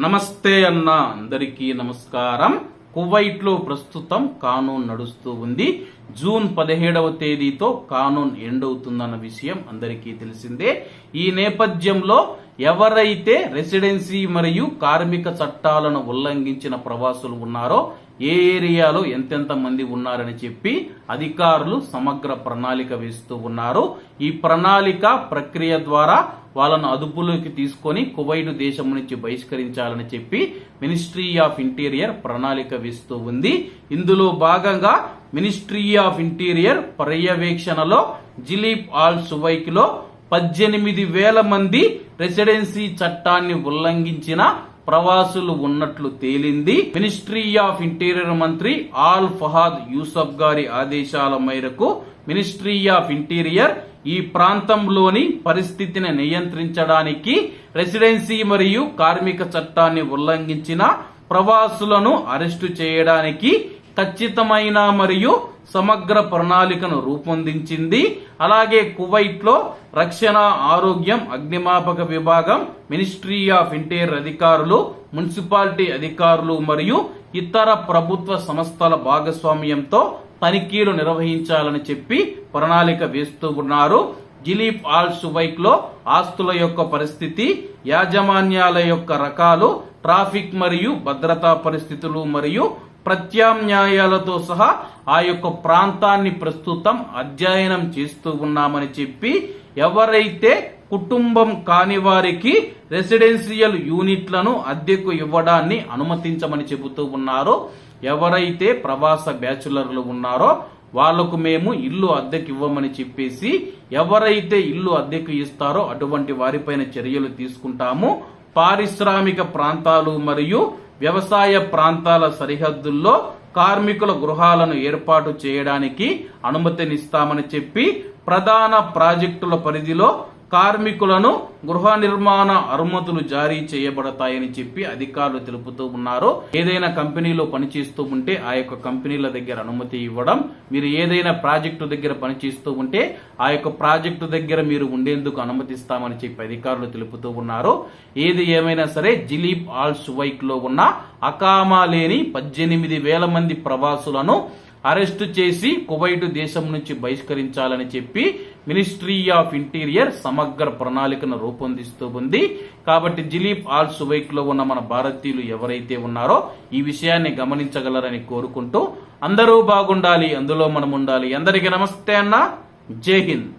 నమస్తే అన్న అందరికీ నమస్కారం. కువైట్లో ప్రస్తుతం కానూన్ నడుస్తూ ఉంది. జూన్ పదిహేడవ తేదీతో కానూన్ ఎండ్ అవుతుందన్న విషయం అందరికీ తెలిసిందే. ఈ నేపథ్యంలో ఎవరైతే రెసిడెన్సీ మరియు కార్మిక చట్టాలను ఉల్లంఘించిన ప్రవాసులు ఉన్నారో ఏ ఏరియాలో ఎంతెంత మంది ఉన్నారని చెప్పి అధికారులు సమగ్ర ప్రణాళిక వేస్తూ ఉన్నారు. ఈ ప్రణాళిక ప్రక్రియ ద్వారా వాళ్ళను అదుపులోకి తీసుకొని కువైట్ దేశం నుంచి బహిష్కరించాలని చెప్పి మినిస్ట్రీ ఆఫ్ ఇంటీరియర్ ప్రణాళిక వేస్తూ ఉంది. ఇందులో భాగంగా మినిస్ట్రీ ఆఫ్ ఇంటీరియర్ పర్యవేక్షణలో జిలీప్ ఆల్ సువైక్లో పద్దెనిమిది వేల మంది రెసిడెన్సీ చట్టాన్ని ఉల్లంఘించిన ప్రవాసులు ఉన్నట్లు తేలింది. మినిస్ట్రీ ఆఫ్ ఇంటీరియర్ మంత్రి ఆల్ ఫహాద్ యూసఫ్ గారి ఆదేశాల మేరకు మినిస్ట్రీ ఆఫ్ ఇంటీరియర్ ఈ ప్రాంతంలోని పరిస్థితిని నియంత్రించడానికి రెసిడెన్సీ మరియు కార్మిక చట్టాన్ని ఉల్లంఘించిన ప్రవాసులను అరెస్టు చేయడానికి ఖచ్చితమైన మరియు సమగ్ర ప్రణాళికను రూపొందించింది. అలాగే కువైట్లో రక్షణ ఆరోగ్యం అగ్నిమాపక విభాగం మినిస్ట్రీ ఆఫ్ ఇంటీరియర్ అధికారులు మున్సిపాలిటీ అధికారులు మరియు ఇతర ప్రభుత్వ సంస్థల భాగస్వామ్యంతో తనిఖీలు నిర్వహించాలని చెప్పి ప్రణాళిక వేస్తూ ఉన్నారు. జిలీప్ ఆల్ సువైక్లో ఆస్తుల యొక్క పరిస్థితి యాజమాన్యాల యొక్క రకాలు ట్రాఫిక్ మరియు భద్రతా పరిస్థితులు మరియు ప్రత్యామ్నాయాలతో సహా ఆ యొక్క ప్రాంతాన్ని ప్రస్తుతం అధ్యయనం చేస్తూ ఉన్నామని చెప్పి ఎవరైతే కుటుంబం కాని వారికి రెసిడెన్షియల్ యూనిట్లను అద్దెకు ఇవ్వడాన్ని అనుమతించమని చెబుతూ ఉన్నారో ఎవరైతే ప్రవాస బ్యాచులర్లు ఉన్నారో వాళ్ళకు మేము ఇల్లు అద్దెకు ఇవ్వమని చెప్పేసి ఎవరైతే ఇల్లు అద్దెకు ఇస్తారో అటువంటి వారిపైన చర్యలు తీసుకుంటాము. పారిశ్రామిక ప్రాంతాలు మరియు వ్యవసాయ ప్రాంతాల సరిహద్దుల్లో కార్మికుల గృహాలను ఏర్పాటు చేయడానికి అనుమతినిస్తామని చెప్పి ప్రధాన ప్రాజెక్టుల పరిధిలో కార్మికులను గృహ నిర్మాణ అనుమతులు జారీ చేయబడతాయని చెప్పి అధికారులు తెలుపుతూ ఉన్నారు. ఏదైనా కంపెనీలో పనిచేస్తూ ఉంటే ఆ యొక్క కంపెనీల దగ్గర అనుమతి ఇవ్వడం మీరు ఏదైనా ప్రాజెక్టు దగ్గర పనిచేస్తూ ఉంటే ఆ యొక్క ప్రాజెక్టు దగ్గర మీరు ఉండేందుకు అనుమతిస్తామని చెప్పి అధికారులు తెలుపుతూ ఉన్నారు. ఏది ఏమైనా సరే జిలీప్ ఆల్ సువైక్లో ఉన్న అకామా లేని పద్దెనిమిది వేల మంది ప్రవాసులను అరెస్టు చేసి కువైట్ దేశం నుంచి బహిష్కరించాలని చెప్పి మినిస్ట్రీ ఆఫ్ ఇంటీరియర్ సమగ్ర ప్రణాళికను రూపొందిస్తూ ఉంది. కాబట్టి జిలీప్ ఆల్ సువైక్లో ఉన్న మన భారతీయులు ఎవరైతే ఉన్నారో ఈ విషయాన్ని గమనించగలరని కోరుకుంటూ అందరూ బాగుండాలి అందులో మనం ఉండాలి అందరికీ నమస్తే అన్న. జై హింద్.